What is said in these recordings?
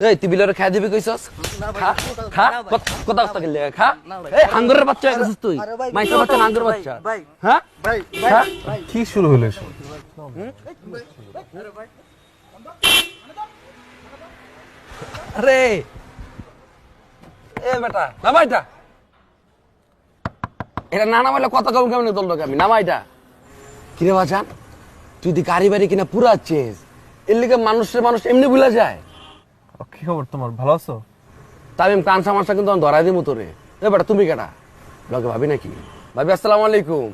এই তুই বিলের খাই দিবি কইছস? খা কথা কথা খা এই হাঙ্গরের বাচ্চা হয়ে তুই। আরে ভাই, মাইসের বাচ্চা হাঙ্গরের ভাই, বাচ্চা। ভাই, হ্যাঁ? ভাই কি শুরু হলো এসব? আরে এ বেটা নামা এটা এটা না নামাইলে কত কেমন কেমন তোল আমি নামা এটা কিরে বাজান তুই দি গাড়ি বাড়ি কিনা পুরা চেঞ্জ এর লিগে মানুষের মানুষ এমনি ভুলে যায়। কি খবর তোমার? ভালো আছো? তামিম কান সামাসা কিন্তু আমি ধরাই দিমু তোরে। এ বেটা তুমি কেটা লগে ভাবি নাকি? ভাবি আসসালামু আলাইকুম।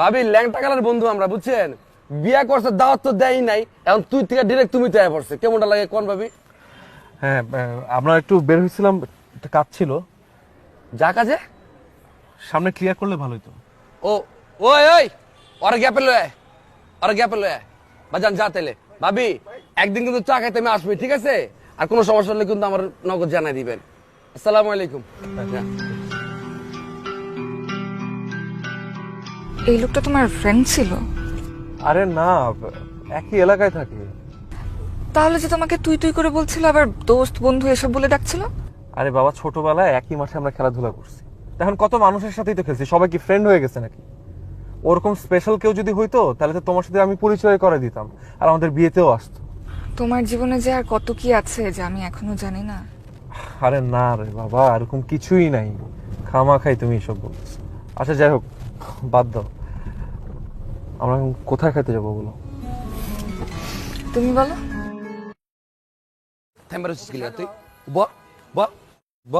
ভাবি ল্যাংটা কালার বন্ধু আমরা বুঝছেন? বিয়া করছে দাওয়াত তো দেয় নাই। এখন তুই থেকে ডিরেক্ট তুমি তো আয়া পড়ছে। কেমনটা লাগে কোন ভাবি? হ্যাঁ আমরা একটু বের হয়েছিলাম একটা কাজ ছিল। যা কাজে? সামনে ক্লিয়ার করলে ভালো তো। ও ওই ওই ওর গ্যাপে লয় ওর গ্যাপে লয়। বাজান যা তেলে ভাবি একদিন কিন্তু চা খাইতে আমি আসবি ঠিক আছে? আর কোনো সমস্যা হলে কিন্তু আমার নগদ জানাই দিবেন। আসসালামু আলাইকুম। এই লোকটা তোমার ফ্রেন্ড ছিল? আরে না একই এলাকায় থাকে। তাহলে যে তোমাকে তুই তুই করে বলছিল আবার দোস্ত বন্ধু এসব বলে ডাকছিল? আরে বাবা ছোটবেলায় একই মাঠে আমরা খেলাধুলা করছি। এখন কত মানুষের সাথেই তো খেলছি সবাই কি ফ্রেন্ড হয়ে গেছে নাকি? ওরকম স্পেশাল কেউ যদি হইতো তাহলে তো তোমার সাথে আমি পরিচয় করে দিতাম। আর আমাদের বিয়েতেও আসতো। তোমার জীবনে যে আর কত কি আছে যে আমি এখনও জানি না। আরে না রে বাবা এরকম কিছুই নাই। খামা খাই তুমি এসব বলছো আচ্ছা যাই হোক বাদ দাও। আমরা এখন কোথায় খেতে যাব বলো? তুমি বলো। কি লাগা তুই ব ব ব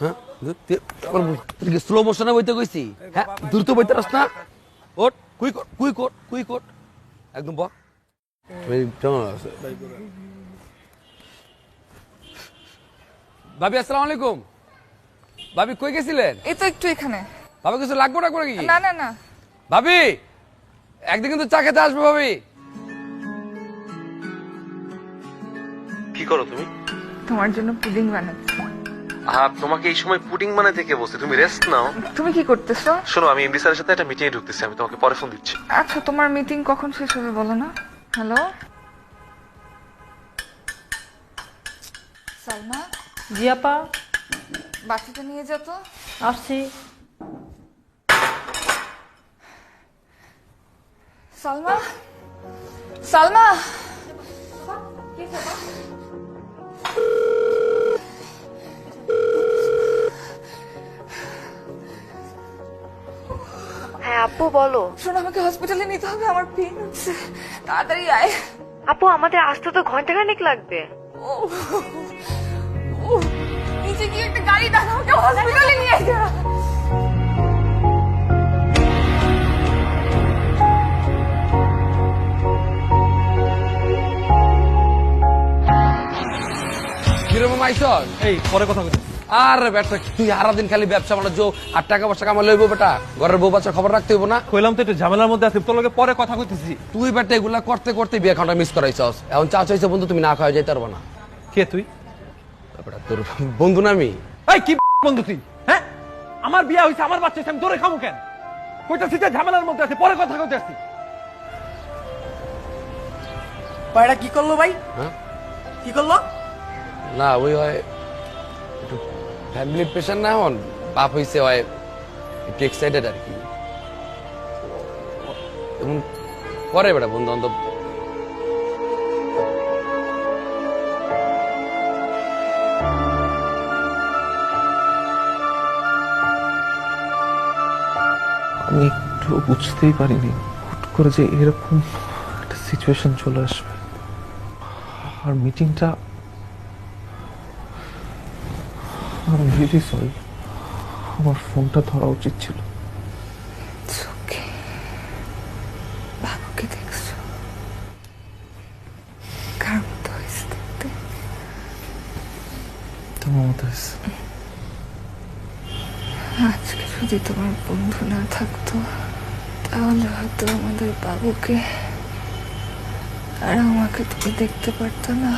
হ্যাঁ? স্লো মোশনে বইতে কইছি? হ্যাঁ দ্রুত বইতে রাস না? ওট কুই কোট কুই কোট কুই কোট। একদম ব। এই কেমন আছে? ভাবি আসসালামু আলাইকুম। ভাবি কই গেছিলেন? এই তো একটু এখানে। ভাবি কিছু লাগবো না করে কি না না না। ভাবি একদিন কিন্তু চা খেতে আসবে ভাবি। কি করো তুমি? তোমার জন্য পুডিং বানাচ্ছি। আর তোমাকে এই সময় পুডিং মানে থেকে বসে তুমি রেস্ট নাও। তুমি কি করতেছো? শোনো আমি এমডি স্যারের সাথে একটা মিটিং এ ঢুকতেছি আমি তোমাকে পরে ফোন দিচ্ছি। আচ্ছা তোমার মিটিং কখন শেষ হবে বলো না? হ্যালো সালমা? জি আপা। বাচ্চাটা নিয়ে যেত আসছি। সালমা? সালমা? হ্যাঁ আপু বলো। শোনো আমাকে হসপিটালে নিতে হবে আমার পেন হচ্ছে। তাড়াতাড়ি আয়। আপু আমাদের আসতে তো ঘণ্টা ঘন্টাখানেক লাগবে। ও ও নিচে গিয়ে একটা গাড়ি আমাকে হসপিটালে নিয়ে যা কীরকম আইসস এই পরে কথা বলি আর বেটা তুই সারা দিন খালি ব্যবসা বাণিজ্য আর টাকা পয়সা কামাই লইব বেটা। ঘরের বউ বাচ্চা খবর রাখতে হইব না। কইলাম তো একটু ঝামেলার মধ্যে আছি তোর লগে পরে কথা কইতেছি। তুই বেটা এগুলা করতে করতে বিয়ে খাওয়াটা মিস করাইছস। এখন চা চাইছে বন্ধু তুমি না খাওয়া যাইতে পারব না। কে তুই? বেটা তোর বন্ধু না আমি। এই কি বন্ধু তুই? হ্যাঁ? আমার বিয়ে হইছে আমার বাচ্চা হইছে, আমি তোরে খামু কেন? কইতাছি যে ঝামেলার মধ্যে আছে পরে কথা কইতে আসছি ভাইটা কি করল ভাই? হ্যাঁ? কি করল? না ওই হয় ফ্যামিলি প্রেশার না হন, বাপ হইছে হয় একটু এক্সাইটেড আর কি। এমন করে বেটা বন্ধু বান্ধব আমি একটু বুঝতেই পারিনি, হুট করে যে এরকম একটা সিচুয়েশন চলে আসবে। আর মিটিংটা আমি রিয়েলি সরি আমার ফোনটা ধরা উচিত ছিল। বাবুকে দেখছ? কার মতো হয়েছে দেখতে। তোমার মতো হয়েছে। আজকে যদি তোমার বন্ধু না থাকতো তাহলে হয়তো আমাদের বাবুকে আর আমাকে তুমি দেখতে পারতো না।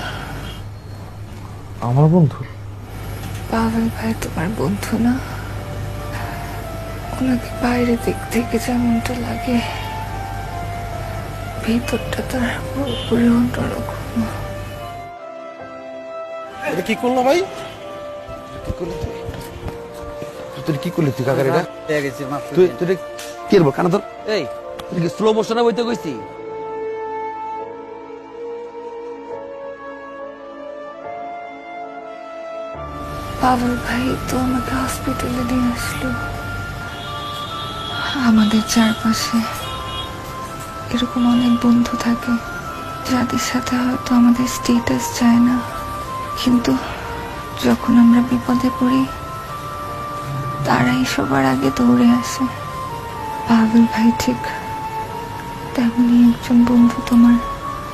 আমার বন্ধু? পাভেল ভাই তোমার বন্ধু না? ওনাকে বাইরে দিক থেকে যেমনটা লাগে ভিতরটা তার পুরোপুরি অন্যরকম। এটা কি করল ভাই? কি করলি তুই? তুই কি করলি তুই কাকার এটা? পেয়ে গেছি মাফ তুই তুই কি করব কানা ধর এই তুই কি স্লো মোশনে বইতে কইছি বাবুর ভাই, তো আমাকে হসপিটালে দিয়ে আসলো। আমাদের চারপাশে এরকম অনেক বন্ধু থাকে, যাদের সাথে হয়তো আমাদের স্টেটাস চায় না। কিন্তু যখন আমরা বিপদে পড়ি, তারাই সবার আগে দৌড়ে আসে। পাগল ভাই ঠিক তেমনি একজন বন্ধু তোমার।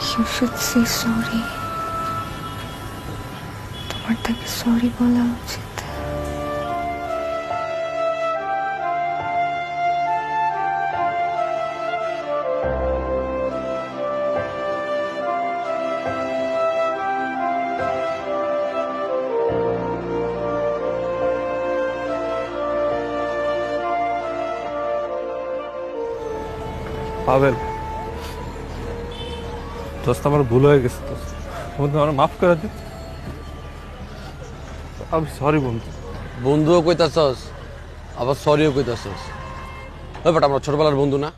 ইউ শুড সরি তাকে সরি বলা উচিত। পাবেল, দোস্ত, আমার ভুল হয়ে গেছে, দোস্ত। আমার মাফ করে দিন আমি সরি বন্ধু। বন্ধুও কইতাছস আবার সরিও কইতাছস। ব্যাপারটা আমরা ছোটবেলার বন্ধু না?